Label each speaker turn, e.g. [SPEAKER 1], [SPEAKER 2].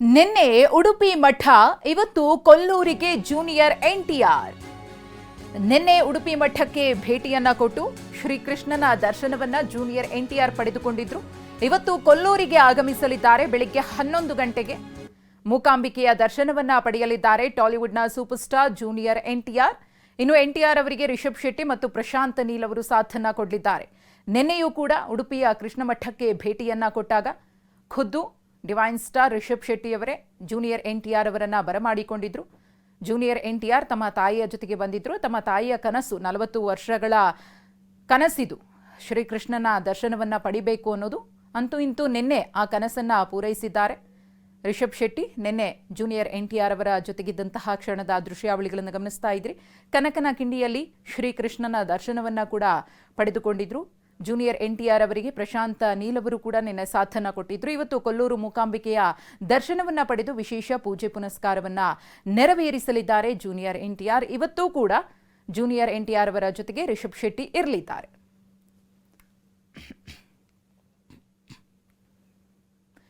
[SPEAKER 1] ನಿನ್ನೆ ಉಡುಪಿ ಮಠ, ಇವತ್ತು ಕೊಲ್ಲೂರಿಗೆ ಜೂನಿಯರ್ ಎನ್ ಟಿ ಆರ್. ನಿನ್ನೆ ಉಡುಪಿ ಮಠಕ್ಕೆ ಭೇಟಿಯನ್ನ ಕೊಟ್ಟು ಶ್ರೀಕೃಷ್ಣನ ದರ್ಶನವನ್ನ ಜೂನಿಯರ್ ಎನ್ ಟಿ ಆರ್ ಪಡೆದುಕೊಂಡಿದ್ರು. ಇವತ್ತು ಕೊಲ್ಲೂರಿಗೆ ಆಗಮಿಸಲಿದ್ದಾರೆ, ಬೆಳಿಗ್ಗೆ ಹನ್ನೊಂದು ಗಂಟೆಗೆ. ಮೂಕಾಂಬಿಕೆಯ ದರ್ಶನವನ್ನ ಪಡೆಯಲಿದ್ದಾರೆ ಟಾಲಿವುಡ್ನ super star junior N T R. ಇನ್ನು ಎನ್ ಟಿ ಆರ್ ಅವರಿಗೆ ರಿಷಬ್ ಶೆಟ್ಟಿ ಮತ್ತು ಪ್ರಶಾಂತ್ ನೀಲ್ ಅವರು ಸಾಥನ್ನ ಕೊಡಲಿದ್ದಾರೆ. ನಿನ್ನೆಯೂ ಕೂಡ ಉಡುಪಿಯ ಕೃಷ್ಣ ಮಠಕ್ಕೆ ಭೇಟಿಯನ್ನ ಕೊಟ್ಟಾಗ ಖುದ್ದು ಡಿವೈನ್ ಸ್ಟಾರ್ ರಿಷಬ್ ಶೆಟ್ಟಿಯವರೇ ಜೂನಿಯರ್ ಎನ್ ಟಿ ಆರ್ ಅವರನ್ನು ಬರಮಾಡಿಕೊಂಡಿದ್ರು. ಜೂನಿಯರ್ ಎನ್ ಟಿ ಆರ್ ತಮ್ಮ ತಾಯಿಯ ಜೊತೆಗೆ ಬಂದಿದ್ದರು ತಮ್ಮ ತಾಯಿಯ ಕನಸು ನಲವತ್ತು ವರ್ಷಗಳ ಕನಸಿದು. ಶ್ರೀಕೃಷ್ಣನ ದರ್ಶನವನ್ನ ಪಡಿಬೇಕು ಅನ್ನೋದು ಅಂತೂ ಇಂತೂ ನಿನ್ನೆ ಆ ಕನಸನ್ನ ಪೂರೈಸಿದ್ದಾರೆ. ರಿಷಬ್ ಶೆಟ್ಟಿ ನಿನ್ನೆ ಜೂನಿಯರ್ ಎನ್ ಟಿ ಆರ್ ಅವರ ಜೊತೆಗಿದ್ದಂತಹ ಕ್ಷಣದ ದೃಶ್ಯಾವಳಿಗಳನ್ನು ಗಮನಿಸ್ತಾ ಇದ್ರಿ. ಕನಕನ ಕಿಂಡಿಯಲ್ಲಿ ಶ್ರೀಕೃಷ್ಣನ ದರ್ಶನವನ್ನ ಕೂಡ ಪಡೆದುಕೊಂಡಿದ್ರು. ಜೂನಿಯರ್ ಎನ್ ಟಿ ಆರ್ ಅವರಿಗೆ ಪ್ರಶಾಂತ ನೀಲವರು ಕೂಡ ನಿನ್ನೆ ಸಾಥನ್ನ ಕೊಟ್ಟಿದ್ರು. ಇವತ್ತು ಕೊಲ್ಲೂರು ಮೂಕಾಂಬಿಕೆಯ ದರ್ಶನವನ್ನ ಪಡೆದು ವಿಶೇಷ ಪೂಜೆ ಪುನಸ್ಕಾರವನ್ನ ನೆರವೇರಿಸಲಿದ್ದಾರೆ ಜೂನಿಯರ್ ಎನ್ ಟಿ ಆರ್ ಇವತ್ತೂ ಕೂಡ ಜೂನಿಯರ್ ಎನ್ ಟಿ ಆರ್ ಅವರ ಜೊತೆಗೆ ರಿಷಬ್ ಶೆಟ್ಟಿ ಇರಲಿದ್ದಾರೆ.